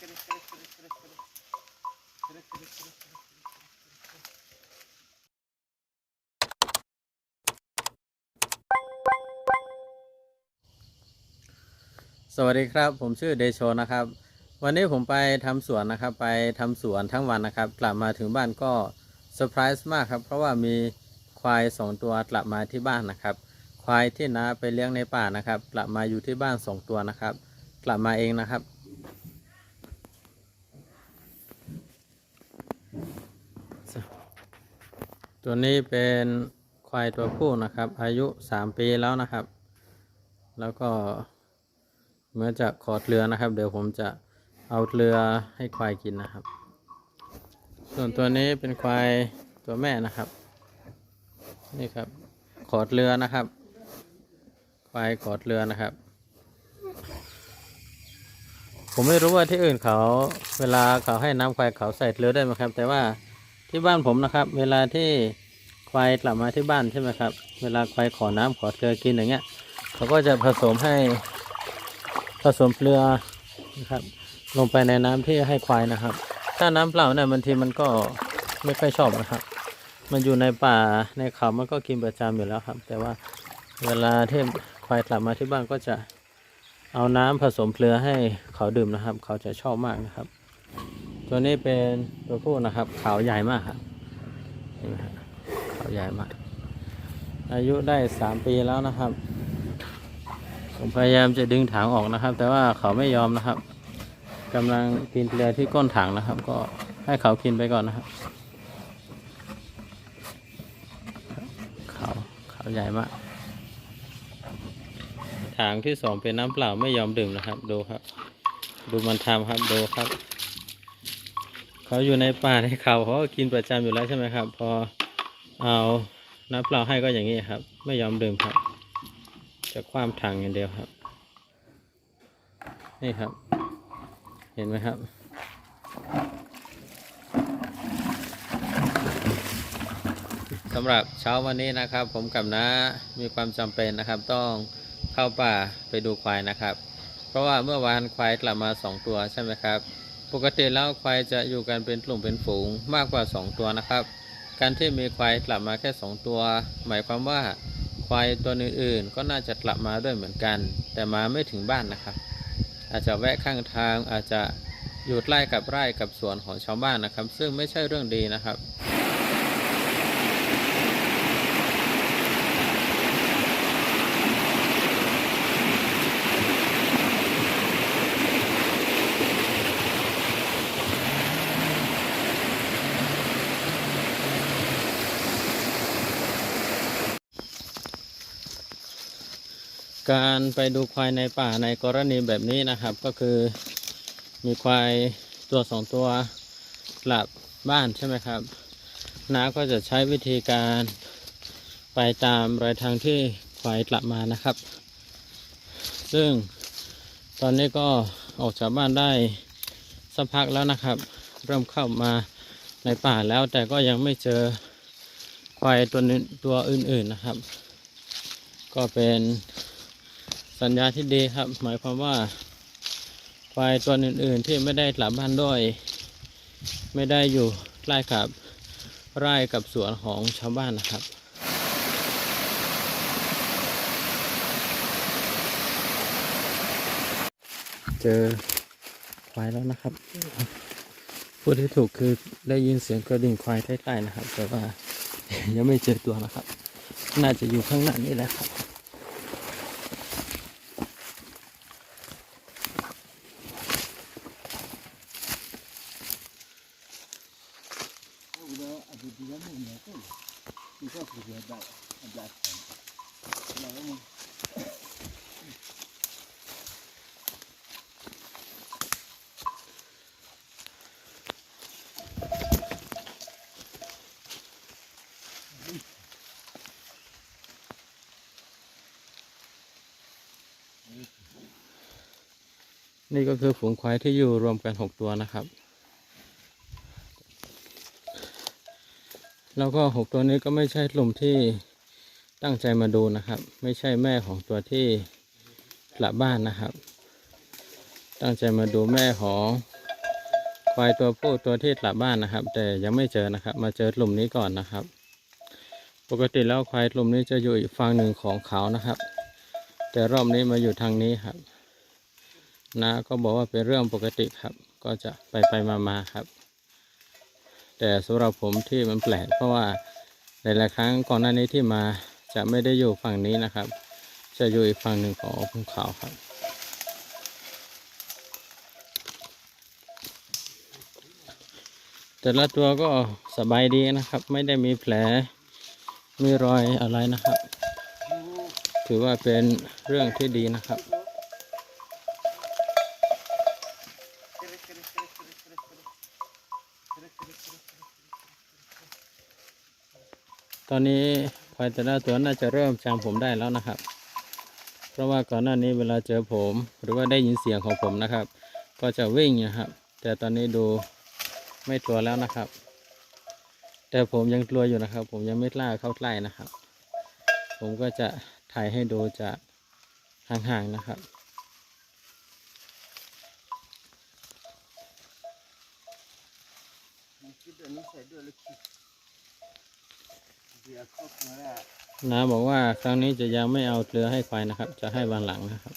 สวัสดีครับ ผมชื่อเดโชนะครับ วันนี้ผมไปทำสวนนะครับ ไปทำสวนทั้งวันนะครับ กลับมาถึงบ้านก็เซอร์ไพรส์มากครับ เพราะว่ามีควายสองตัวกลับมาที่บ้านนะครับ ควายที่น้าไปเลี้ยงในป่านะครับ กลับมาอยู่ที่บ้านสองตัวนะครับ กลับมาเองนะครับ ตัวนี้เป็นควายตัวผู้นะครับ อายุสามปีแล้วนะครับ แล้วก็เมื่อจะขอดเรือนะครับ เดี๋ยวผมจะเอาเรือให้ควายกินนะครับ ส่วนตัวนี้เป็นควายตัวแม่นะครับ นี่ครับขอดเรือนะครับ ควายขอดเรือนะครับ ผมไม่รู้ว่าที่อื่นเขาเวลาเขาให้น้ำควายเขาใส่เรือได้ไหมครับ แต่ว่า ที่บ้านผมนะครับ เวลาที่ควายกลับมาที่บ้านใช่ไหมครับ เวลาควายขอน้ำขอเกลือกินอย่างเงี้ยเขาก็จะผสมให้ผสมเกลือนะครับ ลงไปในน้ำที่ให้ควายนะครับ ถ้าน้ำเปล่าเนี่ยบางทีมันก็ไม่ค่อยชอบนะครับ มันอยู่ในป่าในเขามันก็กินประจำอยู่แล้วครับ แต่ว่าเวลาที่ควายกลับมาที่บ้านก็จะเอาน้ำผสมเกลือให้เขาดื่มนะครับ เขาจะชอบมากนะครับ ตัวนี้เป็นตัวผู้นะครับ ขาวใหญ่มากครับเห็นไหมครับขาวใหญ่มาก อายุได้สามปีแล้วนะครับ ผมพยายามจะดึงถังออกนะครับ แต่ว่าเขาไม่ยอมนะครับกำลังกินเกลือที่ก้นถังนะครับ ก็ให้เขากินไปก่อนนะครับเขาเขาใหญ่มากถังที่สองเป็นน้ำเปล่าไม่ยอมดื่มนะครับ ดูครับ ดูมันทำครับ ดูครับ เขาอยู่ในป่าในเขาเขาก็กินประจำอยู่แล้วใช่ไหมครับ พอเอาน้ำเปล่าให้ก็อย่างนี้ครับ ไม่ยอมดื่มครับ จะคว้ามถังอย่างเดียวครับ นี่ครับ เห็นไหมครับสำหรับเช้าวันนี้นะครับ ผมกับน้ามีความจำเป็นนะครับ ต้องเข้าป่าไปดูควายนะครับ เพราะว่าเมื่อวานควายกลับมาสองตัวใช่ไหมครับ ปกติแล้วควายจะอยู่กันเป็นกลุ่มเป็นฝูงมากกว่าสองตัวนะครับ การที่มีควายกลับมาแค่สองตัว หมายความว่าควายตัวอื่นๆ ก็น่าจะกลับมาด้วยเหมือนกัน แต่มาไม่ถึงบ้านนะครับ อาจจะแวะข้างทางอาจจะอยู่ใกล้กับไร่กับสวนของชาวบ้านนะครับ ซึ่งไม่ใช่เรื่องดีนะครับ การไปดูควายในป่าในกรณีแบบนี้นะครับ ก็คือมีควายตัวสองตัวกลับบ้านใช่ไหมครับน้าก็จะใช้วิธีการไปตามรอยทางที่ควายกลับมานะครับ ซึ่งตอนนี้ก็ออกจากบ้านได้สักพักแล้วนะครับ เริ่มเข้ามาในป่าแล้วแต่ก็ยังไม่เจอควายตัวตัวอื่นๆนะครับ ก็เป็น สัญญาที่ดีครับ หมายความว่าควายตัวอื่น ๆ ที่ไม่ได้กลับบ้านด้วย ไม่ได้อยู่ใกล้กับไร่กับสวนของชาวบ้านนะครับเจอควายแล้วนะครับ พูดที่ถูกคือได้ยินเสียงกระดิ่งควายใกล้ๆนะครับ แต่ว่ายังไม่เจอตัวนะครับ น่าจะอยู่ข้างหน้านี่แหละครับ นี่ก็คือฝูงควายที่อยู่รวมกันหกตัวนะครับ แล้วก็หกตัวนี้ก็ไม่ใช่กลุ่มที่ ตั้งใจมาดูนะครับ ไม่ใช่แม่ของตัวที่กลับบ้านนะครับ ตั้งใจมาดูแม่ของควายตัวผู้ตัวที่กลับบ้านนะครับ แต่ยังไม่เจอนะครับ มาเจอหลุมนี้ก่อนนะครับ ปกติแล้วควายกลุ่มนี้จะอยู่อีกฝั่งหนึ่งของเขานะครับ แต่รอบนี้มาอยู่ทางนี้ครับนาก็บอกว่าเป็นเรื่องปกติครับ ก็จะไปไปมามาครับ แต่สำหรับผมที่มันแปลกเพราะว่าหลายๆครั้งก่อนหน้านี้ที่มา จะไม่ได้อยู่ฝั่งนี้นะครับ จะอยู่อีกฝั่งหนึ่งของภูเขาครับ แต่ละตัวก็สบายดีนะครับ ไม่ได้มีแผลมีรอยอะไรนะครับ ถือว่าเป็นเรื่องที่ดีนะครับตอนนี้ ควายแต่ละตัวน่าจะเริ่มจำผมได้แล้วนะครับ เพราะว่าก่อนหน้านี้เวลาเจอผม หรือว่าได้ยินเสียงของผมนะครับ ก็จะวิ่งนะครับ แต่ตอนนี้ดูไม่กลัวแล้วนะครับ แต่ผมยังกลัวอยู่นะครับ ผมยังไม่กล้าเข้าใกล้นะครับ ผมก็จะถ่ายให้ดูจากห่างๆนะครับน้ นาบอกว่าครั้งนี้จะยังไม่เอาเกลือให้ควายนะครับ จะให้วันหลังนะครับ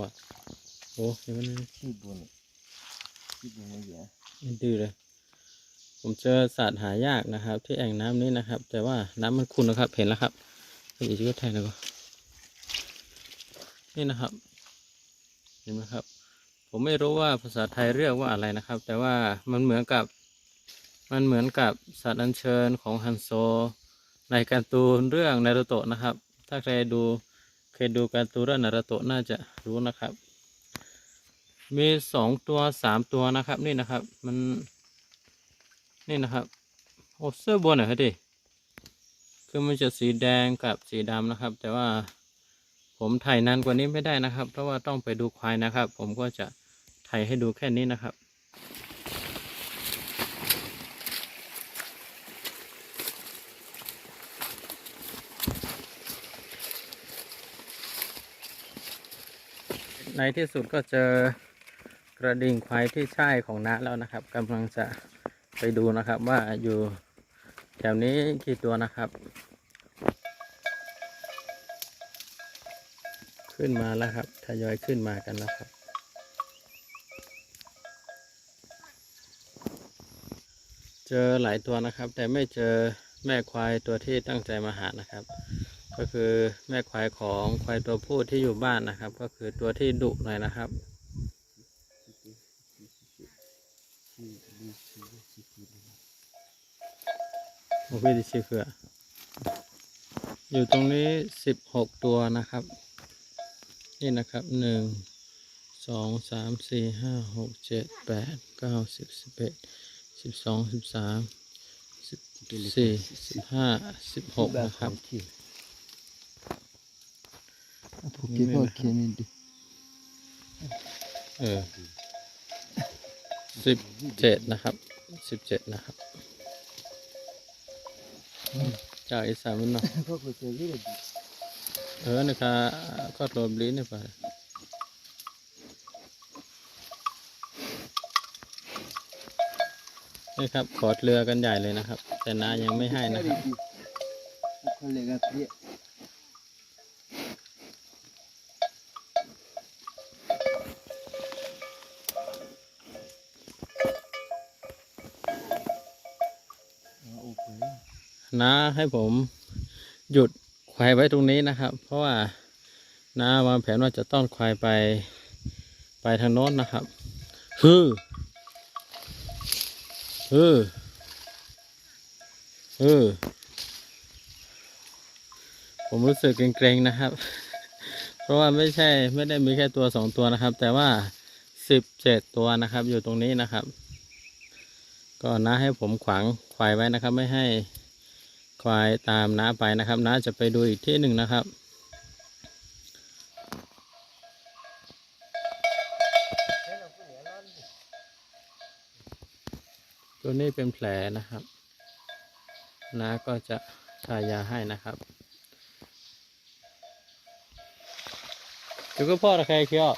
ว่าโอ้ยมันมันดื้อเลยผมเจอสัตว์หายากนะครับ ที่แอ่งน้ำนี้นะครับ แต่ว่าน้ำมันขุ่นนะครับ เห็นแล้วครับเฮ้ยจะก็แทนเลยก็นี่นะครับ เห็นไหมครับ ผมไม่รู้ว่าภาษาไทยเรียกว่าอะไรนะครับ แต่ว่ามันเหมือนกับมันเหมือนกับสัตว์อัญเชิญของฮันโซ ในการ์ตูนเรื่องนารูโตะนะครับ ถ้าใครดูเคยดูการ์ตูนเรื่องนารูโตะน่าจะรู้นะครับ มีสองตัวสามตัวนะครับ นี่นะครับ มันนี่นะครับโอ้เสื้อบนหน่อยครับดิคือมันจะสีแดงกับสีดำนะครับ แต่ว่าผมถ่ายนานกว่านี้ไม่ได้นะครับ เพราะว่าต้องไปดูควายนะครับ ผมก็จะ ถ่ายให้ดูแค่นี้นะครับ ในที่สุดก็เจอกระดิ่งควายที่ใช่ของน้าแล้วนะครับกำลังจะไปดูนะครับว่าอยู่แถวนี้กี่ตัวนะครับ ขึ้นมาแล้วครับทยอยขึ้นมากันแล้วครับ เจอหลายตัวนะครับ แต่ไม่เจอแม่ควายตัวที่ตั้งใจมาหานะครับ ก็คือแม่ควายของควายตัวผู้ที่อยู่บ้านนะครับ ก็คือตัวที่ดุหน่อยนะครับโอเคดิชิเคืออยู่ตรงนี้สิบหกตัวนะครับ นี่นะครับหนึ่งสองสามสี่ห้าหกเจ็ดแปดเก้าสิบสิบเอ็ด สิบสองสิบสามสิบสี่สิบห้าสิบหกนะครับ Porque porque ne di. เออสิบเจ็ดนะครับสิบเจ็ดนะครับจากอีสานมันเนาะ Kako se vidi. เออนะครับก็ตัวบลีนี่ไป นี่ครับขอเรือกันใหญ่เลยนะครับ แต่นายังไม่ให้นะครับ Kolega prije. น้าให้ผมหยุดควายไว้ตรงนี้นะครับ เพราะว่าน้าวางแผนว่าจะต้อนควายไปไปทางโน้นนะครับฮือ ฮือฮือผมรู้สึกเกรงๆนะครับ เพราะว่าไม่ใช่ไม่ได้มีแค่ตัวสองตัวนะครับ แต่ว่าสิบเจ็ดตัวนะครับ อยู่ตรงนี้นะครับ ก็น้าให้ผมขวางควายไว้นะครับ ไม่ให้ควายตามน้าไปนะครับน้าจะไปดูอีกที่หนึ่งนะครับ ตัวนี้เป็นแผลนะครับน้าก็จะทายาให้นะครับจุกพ่อตะใครเคี้ยว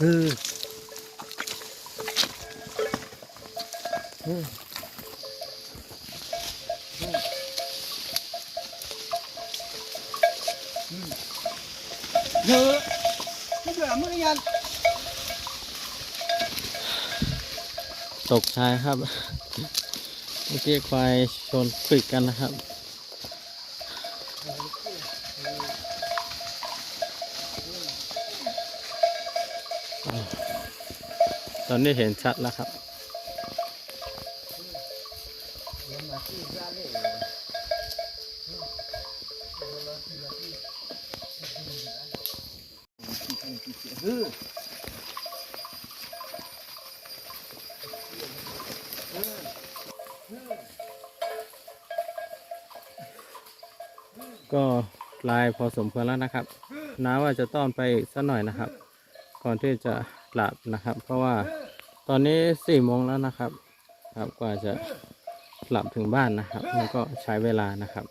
เออเยอะไม่เบื่อมึงยันตกชายครับ เมื่อกี้ควายชนปิดกันนะครับ ตอนนี้เห็นชัดแล้วครับ ก็ลายพอสมควรแล้วนะครับน้าว่าจะต้อนไปอีกสักหน่อยนะครับ ก่อนที่จะหลับนะครับ เพราะว่าตอนนี้สี่โมงแล้วนะครับ ครับกว่าจะหลับถึงบ้านนะครับ มันก็ใช้เวลานะครับ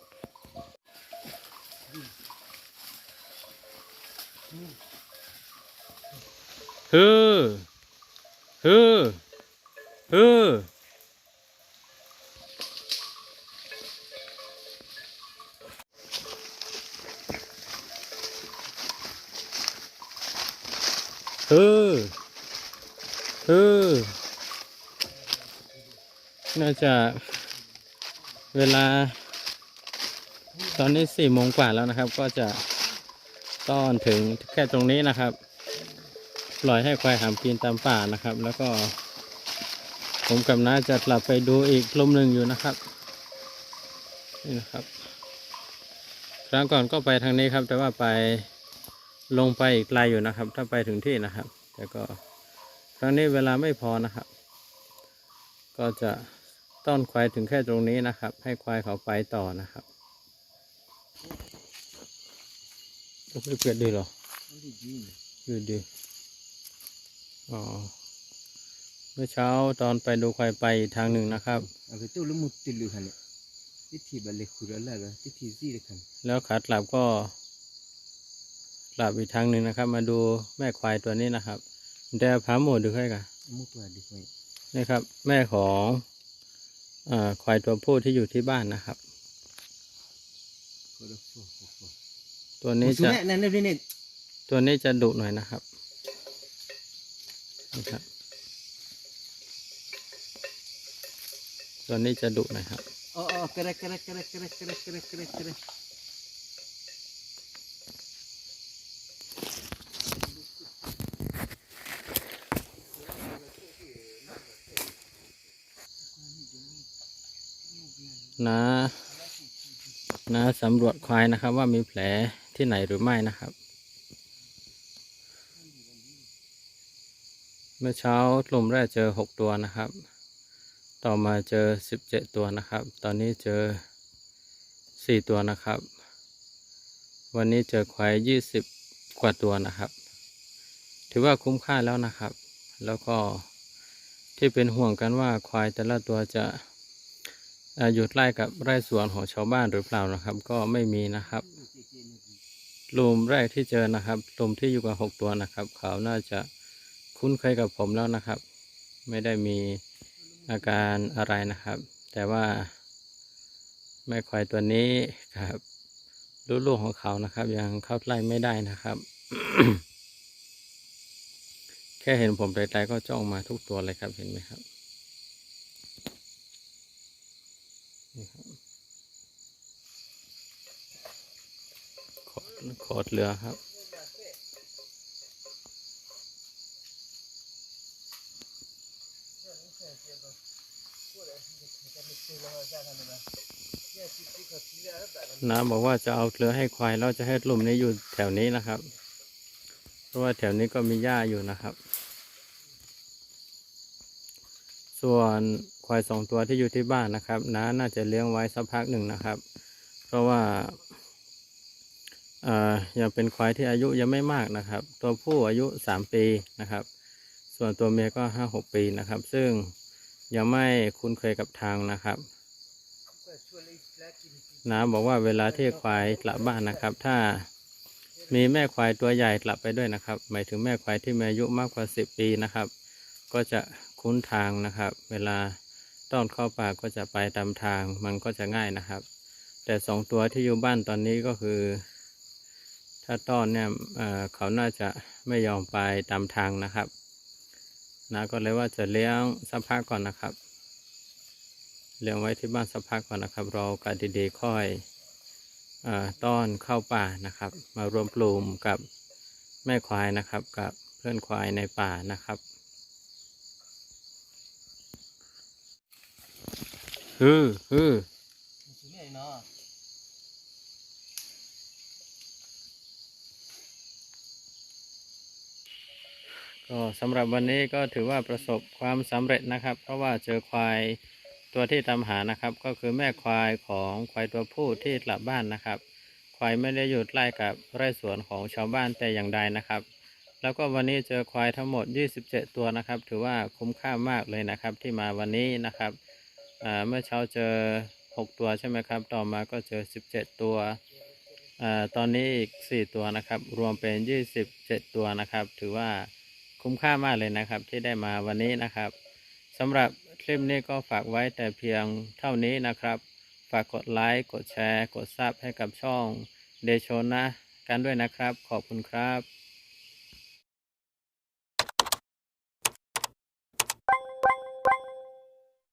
ฮือฮือฮือ คือคือน่าจะเวลา ตอนนี้สี่โมงกว่าแล้วนะครับ ก็จะต้อนถึงแค่ตรงนี้นะครับ ปล่อยให้ควายหามกินตามป่านะครับ แล้วก็ ผมกับน้าจะกลับไปดูอีกลมหนึ่งอยู่นะครับ นี่นะครับ ครั้งก่อนก็ไปทางนี้ครับ แต่ว่าไป ลงไปอีกไกลอยู่นะครับ ถ้าไปถึงที่นะครับ แต่ก็ครั้งนี้เวลาไม่พอนะครับ ก็จะต้อนควายถึงแค่ตรงนี้นะครับ ให้ควายเขาไปต่อนะครับโอ้ยเปลี่ยนดีเหรอดีดีอ๋อเมื่อเช้าตอนไปดูควายไปอีกทางหนึ่งนะครับเอาไปตู้ละมุดติลือหันเนี่ยทิฏฐิบัลเลขุระละละทิฏฐิซี่เลยคันแล้วขากลับก็ กลับอีกทางหนึ่งนะครับ มาดูแม่ควายตัวนี้นะครับเดาพาหมูดูให้กันมุตัวดีไว้นี่ครับ แม่ของอาควายตัวผู้ที่อยู่ที่บ้านนะครับก็ละโฟโฟโฟตัวนี้สุจะดแน่นั่นเลยเนี่ยตัวนี้จะดุหน่อยนะครับนะครับตัวนี้จะดุหน่อยครับอ๋ออ๋อกระไรกระไรกระไรกระไรกระไรกระไรกระไรกระไร นะนะสำรวจควายนะครับว่ามีแผลที่ไหนหรือไม่นะครับ เมื่อเช้าลมแรกเจอหกตัวนะครับ ต่อมาเจอสิบเจ็ดตัวนะครับ ตอนนี้เจอสี่ตัวนะครับ วันนี้เจอควายยี่สิบกว่าตัวนะครับ ถือว่าคุ้มค่าแล้วนะครับ แล้วก็ที่เป็นห่วงกันว่าควายแต่ละตัวจะ อยู่ใกล้กับไร่สวนของชาวบ้านหรือเปล่านะครับ ก็ไม่มีนะครับลุมแรกที่เจอนะครับลุมที่อยู่กับหกตัวนะครับ เขาน่าจะคุ้นเคยกับผมแล้วนะครับ ไม่ได้มีอาการอะไรนะครับ แต่ว่าแม่ควายตัวนี้ครับลูกๆของเขานะครับ ยังเข้าใกล้ไม่ได้นะครับ แค่เห็นผมไกลๆก็จ้องมาทุกตัวเลยครับเห็นไหมครับนี่ครับโขดโขดเรือครับ น้าบอกว่าจะเอาเกลือให้ควายแล้วจะให้ลุ่มนี้อยู่แถวนี้นะครับ เพราะว่าแถวนี้ก็มีหญ้าอยู่นะครับ ส่วนควายสองตัวที่อยู่ที่บ้านนะครับ น้าน่าจะเลี้ยงไว้สักพักหนึ่งนะครับ เพราะว่า ยังเป็นควายที่อายุยังไม่มากนะครับ ตัวผู้อายุสามปีนะครับ ส่วนตัวเมียก็ห้าหกปีนะครับ ซึ่งยังไม่คุ้นเคยกับทางนะครับ น้าบอกว่าเวลาที่ควายกลับบ้านนะครับ ถ้ามีแม่ควายตัวใหญ่กลับไปด้วยนะครับ หมายถึงแม่ควายที่มีอายุมากกว่าสิบปีนะครับ ก็จะคุ้นทางนะครับ เวลาต้อนเข้าป่าก็จะไปตามทางมันก็จะง่ายนะครับ แต่สองตัวที่อยู่บ้านตอนนี้ก็คือ ถ้าต้อนเนี่ยเขาน่าจะไม่ยอมไปตามทางนะครับนาก็เลยว่าจะเลี้ยงสักพักก่อนนะครับ เลี้ยงไว้ที่บ้านสักพักก่อนนะครับ เรอโอกาดีๆค่อยอต้อนเข้าป่านะครับ มารวมปลูมกับแม่ควายนะครับ กับเพื่อนควายในป่านะครับฮือฮือ ก็สำหรับวันนี้ก็ถือว่าประสบความสำเร็จนะครับ เพราะว่าเจอควายตัวที่ตามหานะครับ ก็คือแม่ควายของควายตัวผู้ที่กลับบ้านนะครับ ควายไม่ได้อยู่ใกล้กับไร่สวนของชาวบ้านแต่อย่างใดนะครับ แล้วก็วันนี้เจอควายทั้งหมด 27 ตัวนะครับ ถือว่าคุ้มค่ามากเลยนะครับ ที่มาวันนี้นะครับเมื่อเช้าเจอ 6 ตัวใช่ไหมครับ ต่อมาก็เจอ 17 ตัวอตอนนี้อีก 4 ตัวนะครับ รวมเป็น 27 ตัวนะครับ ถือว่า คุ้มค่ามากเลยนะครับ ที่ได้มาวันนี้นะครับสำหรับคลิปนี้ก็ฝากไว้แต่เพียงเท่านี้นะครับ ฝากกดไลค์กดแชร์ กดซับให้กับช่องเดโชนะ กันด้วยนะครับ ขอบคุณครับ